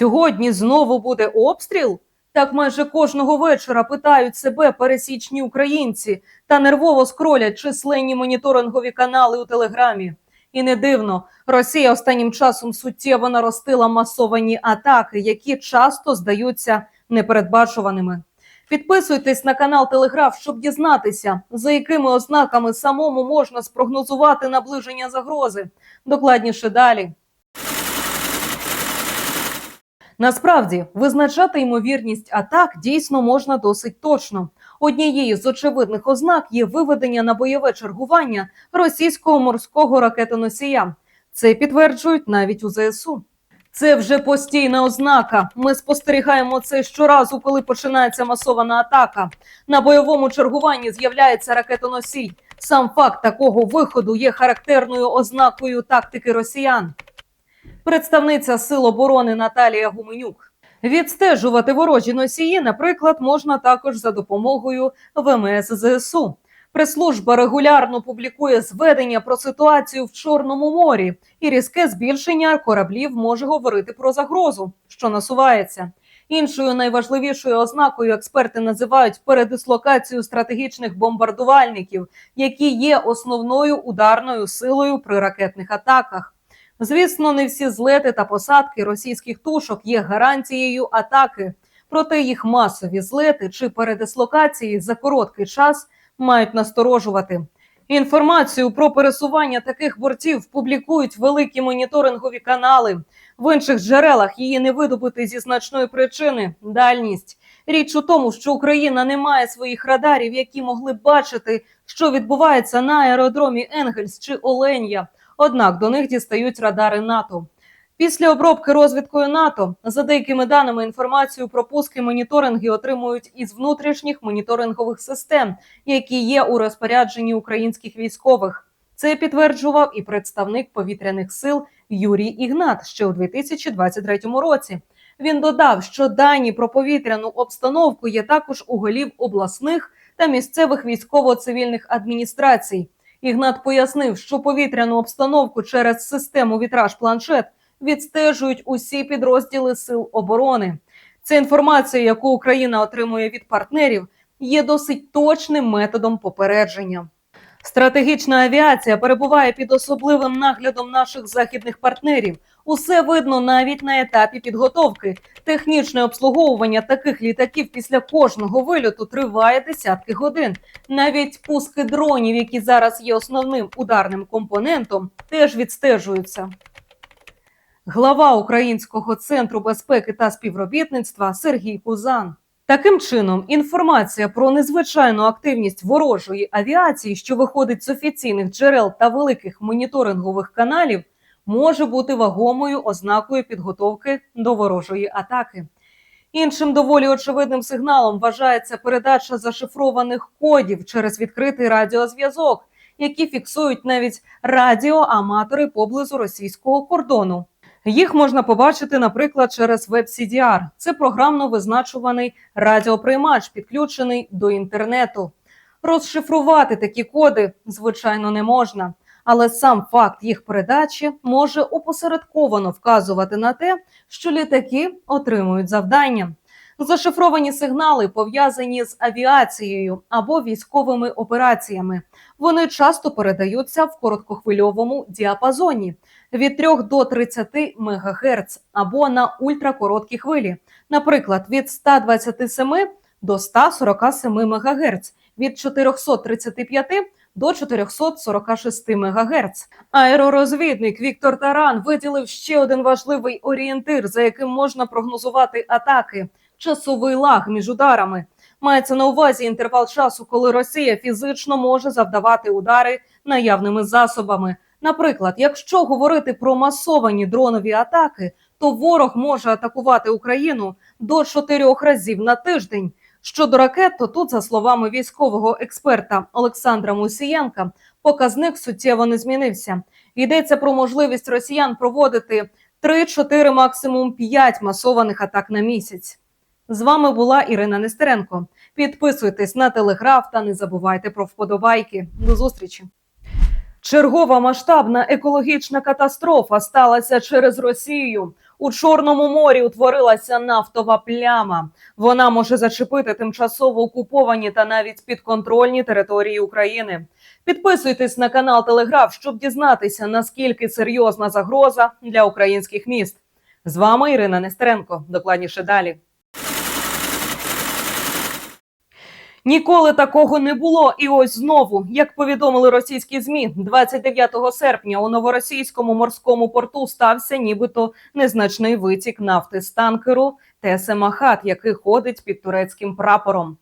Сьогодні знову буде обстріл? Так майже кожного вечора питають себе пересічні українці та нервово скролять численні моніторингові канали у телеграмі. І не дивно, Росія останнім часом суттєво наростила масовані атаки, які часто здаються непередбачуваними. Підписуйтесь на канал Телеграф, щоб дізнатися, за якими ознаками самому можна спрогнозувати наближення загрози. Докладніше далі. Насправді визначати ймовірність атак дійсно можна досить точно. Однією з очевидних ознак є виведення на бойове чергування російського морського ракетоносія. Це підтверджують навіть у ЗСУ. Це вже постійна ознака. Ми спостерігаємо це щоразу, коли починається масована атака. На бойовому чергуванні з'являється ракетоносій. Сам факт такого виходу є характерною ознакою тактики росіян. Представниця Сил оборони Наталія Гуменюк. Відстежувати ворожі носії, наприклад, можна також за допомогою ВМС ЗСУ. Прес-служба регулярно публікує зведення про ситуацію в Чорному морі, і різке збільшення кораблів може говорити про загрозу, що насувається. Іншою найважливішою ознакою експерти називають передислокацію стратегічних бомбардувальників, які є основною ударною силою при ракетних атаках. Звісно, не всі злети та посадки російських тушок є гарантією атаки, проте їх масові злети чи передислокації за короткий час мають насторожувати. Інформацію про пересування таких бортів публікують великі моніторингові канали. В інших джерелах її не видобути зі значної причини дальність. Річ у тому, що Україна не має своїх радарів, які могли б бачити, що відбувається на аеродромі Енгельс чи Оленя. Однак до них дістають радари НАТО. Після обробки розвідкою НАТО, за деякими даними, інформацію про пуски моніторинги отримують із внутрішніх моніторингових систем, які є у розпорядженні українських військових. Це підтверджував і представник повітряних сил Юрій Ігнат ще у 2023 році. Він додав, що дані про повітряну обстановку є також у голів обласних та місцевих військово-цивільних адміністрацій. Ігнат пояснив, що повітряну обстановку через систему вітраж планшет відстежують усі підрозділи сил оборони. Ця інформація, яку Україна отримує від партнерів, є досить точним методом попередження. Стратегічна авіація перебуває під особливим наглядом наших західних партнерів. Усе видно навіть на етапі підготовки. Технічне обслуговування таких літаків після кожного вильоту триває десятки годин. Навіть пуски дронів, які зараз є основним ударним компонентом, теж відстежуються. Глава Українського центру безпеки та співробітництва Сергій Кузан. Таким чином, інформація про незвичайну активність ворожої авіації, що виходить з офіційних джерел та великих моніторингових каналів, може бути вагомою ознакою підготовки до ворожої атаки. Іншим доволі очевидним сигналом вважається передача зашифрованих кодів через відкритий радіозв'язок, які фіксують навіть радіоаматори поблизу російського кордону. Їх можна побачити, наприклад, через WebCDR. Це програмно визначуваний радіоприймач, підключений до інтернету. Розшифрувати такі коди, звичайно, не можна, але сам факт їх передачі може опосередковано вказувати на те, що літаки отримують завдання. Зашифровані сигнали пов'язані з авіацією або військовими операціями. Вони часто передаються в короткохвильовому діапазоні від 3 до 30 МГц або на ультракороткі хвилі, наприклад, від 127 до 147 МГц, від 435 до 446 МГц. Аеророзвідник Віктор Таран виділив ще один важливий орієнтир, за яким можна прогнозувати атаки часовий лаг між ударами. Мається на увазі інтервал часу, коли Росія фізично може завдавати удари наявними засобами. Наприклад, якщо говорити про масовані дронові атаки, то ворог може атакувати Україну до чотирьох разів на тиждень. Щодо ракет, то тут, за словами військового експерта Олександра Мусієнка, показник суттєво не змінився. Йдеться про можливість росіян проводити 3-4, максимум 5 масованих атак на місяць. З вами була Ірина Нестеренко. Підписуйтесь на телеграф та не забувайте про вподобайки. До зустрічі. Чергова масштабна екологічна катастрофа сталася через Росію. У Чорному морі утворилася нафтова пляма. Вона може зачепити тимчасово окуповані та навіть підконтрольні території України. Підписуйтесь на канал Телеграф, щоб дізнатися наскільки серйозна загроза для українських міст. З вами Ірина Нестеренко. Докладніше далі. Ніколи такого не було, і ось знову, як повідомили російські змі, 29 серпня у новоросійському морському порту стався нібито незначний витік нафти з танкеру Тесемахат, який ходить під турецьким прапором.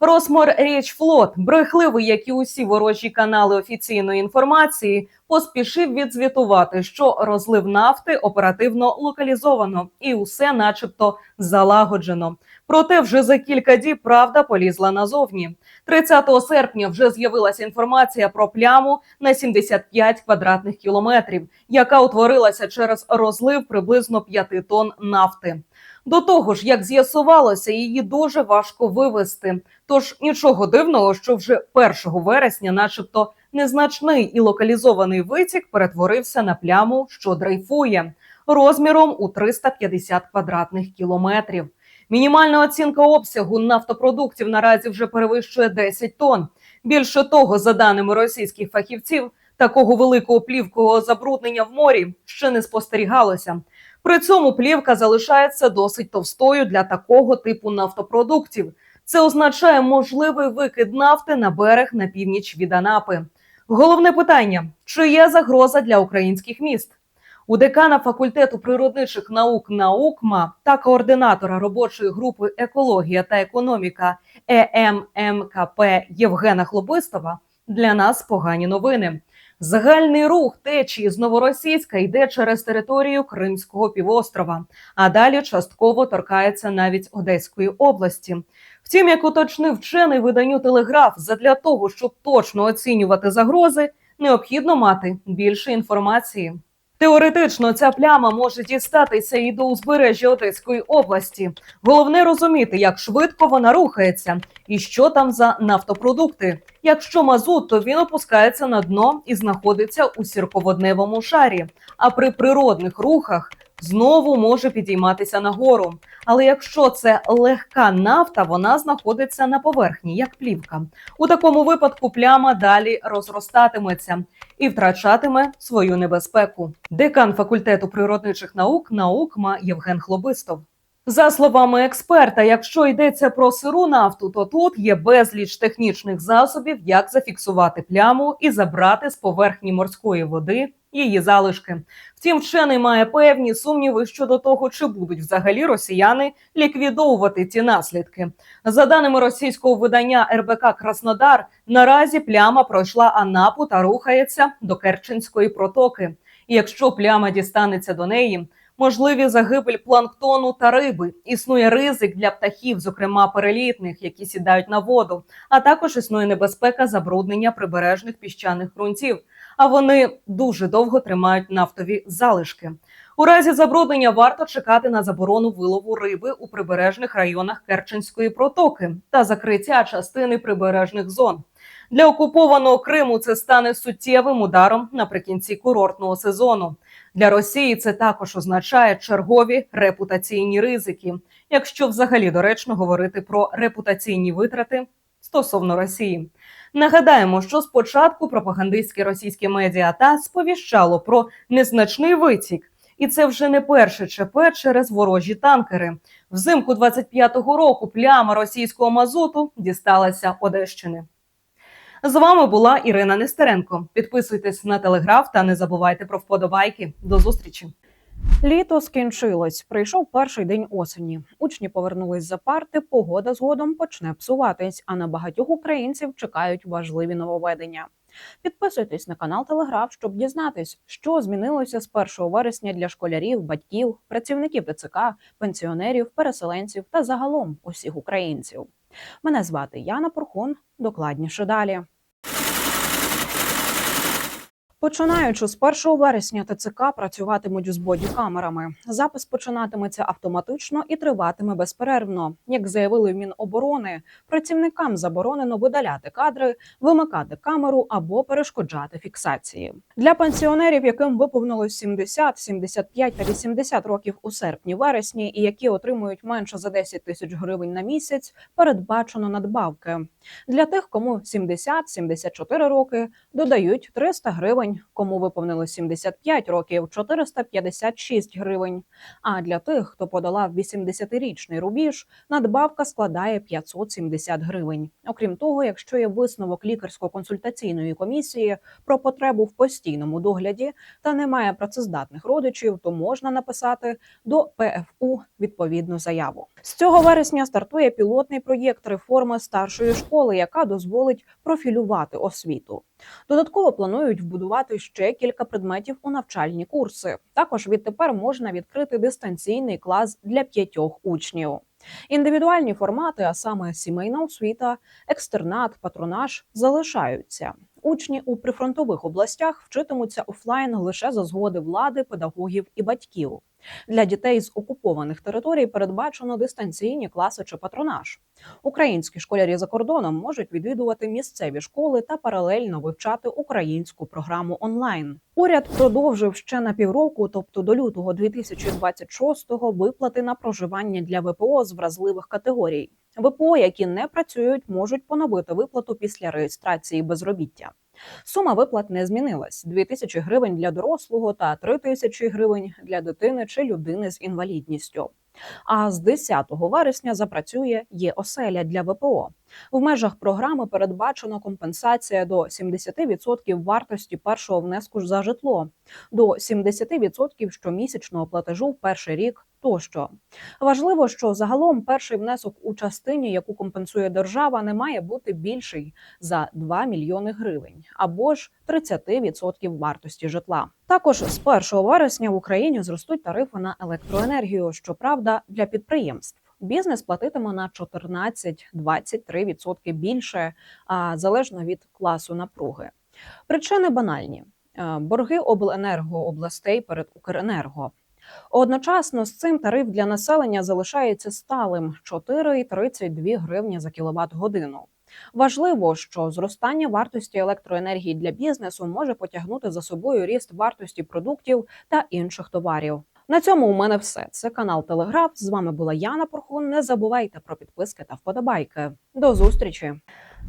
Росмор Річфлот, брехливий, як і усі ворожі канали офіційної інформації, поспішив відзвітувати, що розлив нафти оперативно локалізовано і усе, начебто, залагоджено. Проте вже за кілька діб правда полізла назовні. 30 серпня вже з'явилася інформація про пляму на 75 квадратних кілометрів, яка утворилася через розлив приблизно 5 тонн нафти. До того ж, як з'ясувалося, її дуже важко вивести. Тож нічого дивного, що вже 1 вересня, начебто, незначний і локалізований витік перетворився на пляму, що дрейфує розміром у 350 квадратних кілометрів. Мінімальна оцінка обсягу нафтопродуктів наразі вже перевищує 10 тонн. Більше того, за даними російських фахівців, такого великого плівкового забруднення в морі ще не спостерігалося. При цьому плівка залишається досить товстою для такого типу нафтопродуктів. Це означає можливий викид нафти на берег на північ від Анапи. Головне питання: чи є загроза для українських міст? У декана факультету природничих наук наукма та координатора робочої групи екологія та економіка Е ЕММКП Євгена Хлобистова для нас погані новини. Загальний рух течії з новоросійська йде через територію Кримського півострова, а далі частково торкається навіть Одеської області. Втім, як уточнив вчений виданню телеграф, задля того, щоб точно оцінювати загрози, необхідно мати більше інформації. Теоретично ця пляма може дістатися і до узбережжя Одеської області. Головне розуміти, як швидко вона рухається і що там за нафтопродукти. Якщо мазут, то він опускається на дно і знаходиться у сірководневому шарі. А при природних рухах знову може підійматися нагору. Але якщо це легка нафта, вона знаходиться на поверхні, як плівка. У такому випадку пляма далі розростатиметься і втрачатиме свою небезпеку. Декан факультету природничих наук наукма Євген Хлобистов. За словами експерта, якщо йдеться про сиру нафту, то тут є безліч технічних засобів, як зафіксувати пляму і забрати з поверхні морської води її залишки. Втім, вчений має певні сумніви щодо того, чи будуть взагалі росіяни ліквідовувати ці наслідки. За даними російського видання РБК Краснодар, наразі пляма пройшла Анапу та рухається до Керченської протоки. І якщо пляма дістанеться до неї, можливі загибель планктону та риби. Існує ризик для птахів, зокрема перелітних, які сідають на воду. А також існує небезпека забруднення прибережних піщаних ґрунтів. А вони дуже довго тримають нафтові залишки. У разі забруднення варто чекати на заборону вилову риби у прибережних районах Керченської протоки та закриття частини прибережних зон. Для окупованого Криму це стане суттєвим ударом наприкінці курортного сезону. Для Росії це також означає чергові репутаційні ризики, якщо взагалі доречно говорити про репутаційні витрати стосовно Росії. Нагадаємо, що спочатку пропагандистське російське медіа та сповіщало про незначний витік, і це вже не перше ЧП через ворожі танкери. Взимку 25-го року пляма російського мазуту дісталася Одещини. З вами була Ірина Нестеренко. Підписуйтесь на телеграф та не забувайте про вподобайки. До зустрічі. Літо скінчилось. Прийшов перший день осені. Учні повернулись за парти. Погода згодом почне псуватись. А на багатьох українців чекають важливі нововведення. Підписуйтесь на канал Телеграф, щоб дізнатись, що змінилося з 1 вересня для школярів, батьків, працівників ТЦК, пенсіонерів, переселенців та загалом усіх українців. Мене звати Яна Порхун. Докладніше далі. Починаючи з 1 вересня, ТЦК працюватимуть з бодікамерами. Запис починатиметься автоматично і триватиме безперервно. Як заявили в Міноборони, працівникам заборонено видаляти кадри, вимикати камеру або перешкоджати фіксації. Для пенсіонерів, яким виповнилось 70, 75 та 80 років у серпні-вересні, і які отримують менше за 10 тисяч гривень на місяць, передбачено надбавки. Для тих, кому 70-74 роки, додають 300 гривень, кому виповнилось 75 років 456 гривень. А для тих, хто подолав 80-річний рубіж, надбавка складає 570 гривень. Окрім того, якщо є висновок лікарсько-консультаційної комісії про потребу в постійному догляді та немає працездатних родичів, то можна написати до ПФУ відповідну заяву. З цього вересня стартує пілотний проєкт реформи старшої школи, яка дозволить профілювати освіту. Додатково планують вбудувати ще кілька предметів у навчальні курси. Також відтепер можна відкрити дистанційний клас для п'ятьох учнів. Індивідуальні формати, а саме сімейна освіта, екстернат, патронаж, залишаються. Учні у прифронтових областях вчитимуться офлайн лише за згоди влади, педагогів і батьків. Для дітей з окупованих територій передбачено дистанційні класи чи патронаж. Українські школярі за кордоном можуть відвідувати місцеві школи та паралельно вивчати українську програму онлайн. Уряд продовжив ще на півроку, тобто до лютого 2026-го, виплати на проживання для ВПО з вразливих категорій. ВПО, які не працюють, можуть поновити виплату після реєстрації безробіття. Сума виплат не змінилась: 2 тисячі гривень для дорослого та 3 тисячі гривень для дитини чи людини з інвалідністю. А з 10 вересня запрацює ЄОселя для ВПО. В межах програми передбачено компенсація до 70% вартості першого внеску за житло, до 70% щомісячного платежу в перший рік тощо. Важливо, що загалом перший внесок у частині, яку компенсує держава, не має бути більший за 2 мільйони гривень або ж 30% вартості житла. Також з 1 вересня в Україні зростуть тарифи на електроенергію, щоправда, для підприємств. Бізнес платитиме на 14-23% більше, а залежно від класу напруги. Причини банальні: Е, борги обленерго областей перед Укренерго. Одночасно з цим тариф для населення залишається сталим 4,32 гривні за кіловат годину. Важливо, що зростання вартості електроенергії для бізнесу може потягнути за собою ріст вартості продуктів та інших товарів. На цьому у мене все. Це канал Телеграф. З вами була Яна Порхун. Не забувайте про підписки та вподобайки. До зустрічі!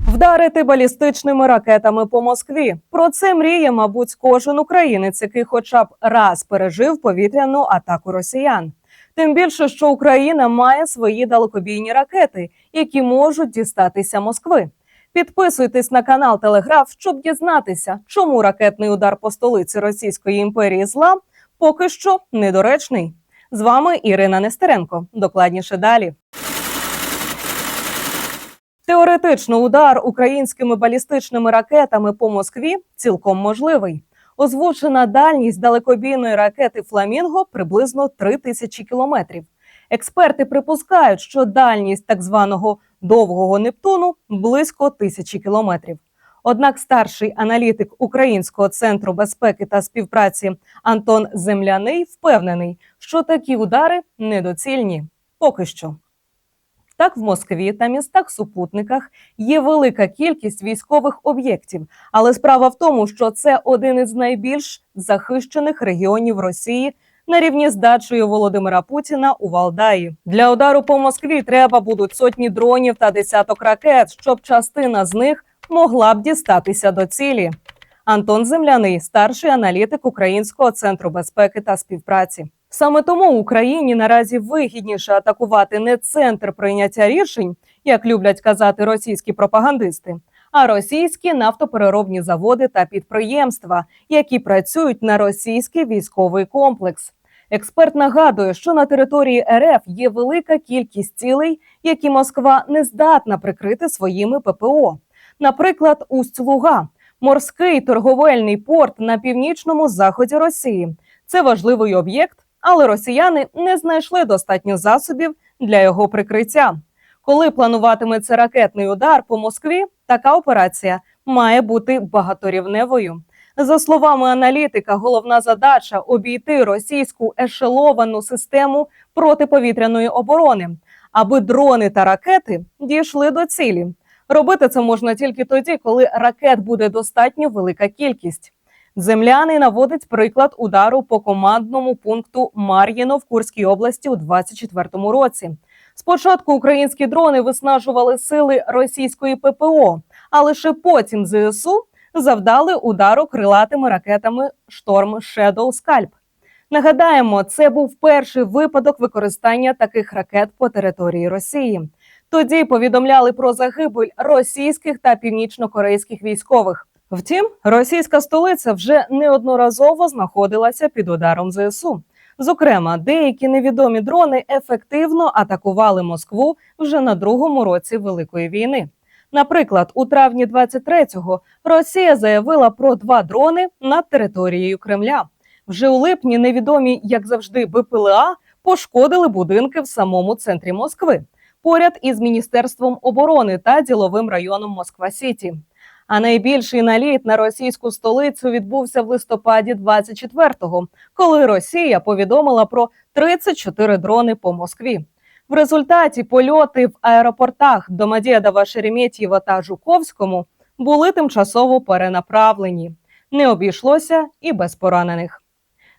Вдарити балістичними ракетами по Москві. Про це мріє, мабуть, кожен українець, який хоча б раз пережив повітряну атаку росіян. Тим більше, що Україна має свої далекобійні ракети, які можуть дістатися Москви. Підписуйтесь на канал Телеграф, щоб дізнатися, чому ракетний удар по столиці Російської імперії зла поки що недоречний. З вами Ірина Нестеренко. Докладніше далі. Теоретично удар українськими балістичними ракетами по Москві цілком можливий. Озвучена дальність далекобійної ракети Фламінго приблизно 3 тисячі кілометрів. Експерти припускають, що дальність так званого довгого Нептуну близько тисячі кілометрів. Однак старший аналітик Українського центру безпеки та співпраці Антон Земляний впевнений, що такі удари недоцільні поки що. Так, в Москві та містах-супутниках є велика кількість військових об'єктів, але справа в тому, що це один із найбільш захищених регіонів Росії на рівні з дачею Володимира Путіна у Валдаї. Для удару по Москві треба будуть сотні дронів та десяток ракет, щоб частина з них могла б дістатися до цілі. Антон Земляний, старший аналітик Українського центру безпеки та співпраці. Саме тому Україні наразі вигідніше атакувати не центр прийняття рішень, як люблять казати російські пропагандисти, а російські нафтопереробні заводи та підприємства, які працюють на російський військовий комплекс. Експерт нагадує, що на території РФ є велика кількість цілей, які Москва не здатна прикрити своїми ППО. Наприклад, Усть-Луга, морський торговельний порт на північному заході Росії. Це важливий об'єкт, але росіяни не знайшли достатньо засобів для його прикриття. Коли плануватиметься ракетний удар по Москві, така операція має бути багаторівневою. За словами аналітика, головна задача обійти російську ешеловану систему протиповітряної оборони, аби дрони та ракети дійшли до цілі. Робити це можна тільки тоді, коли ракет буде достатньо велика кількість. Земляний наводить приклад удару по командному пункту Мар'їно в Курській області у 24-му році. Спочатку українські дрони виснажували сили російської ППО, а лише потім ЗСУ завдали удару крилатими ракетами Шторм Shadow Скальп. Нагадаємо, це був перший випадок використання таких ракет по території Росії. Тоді повідомляли про загибель російських та північнокорейських військових. Втім, російська столиця вже неодноразово знаходилася під ударом ЗСУ. Зокрема, деякі невідомі дрони ефективно атакували Москву вже на другому році Великої війни. Наприклад, у травні 23-го Росія заявила про два дрони над територією Кремля. Вже у липні невідомі, як завжди, БПЛА пошкодили будинки в самому центрі Москви, поряд із міністерством оборони та діловим районом Москва Сіті. А найбільший наліт на російську столицю відбувся в листопаді 24-го, коли Росія повідомила про 34 дрони по Москві. В результаті польоти в аеропортах Домодєдова, Шереметьєва та Жуковському були тимчасово перенаправлені. Не обійшлося і без поранених.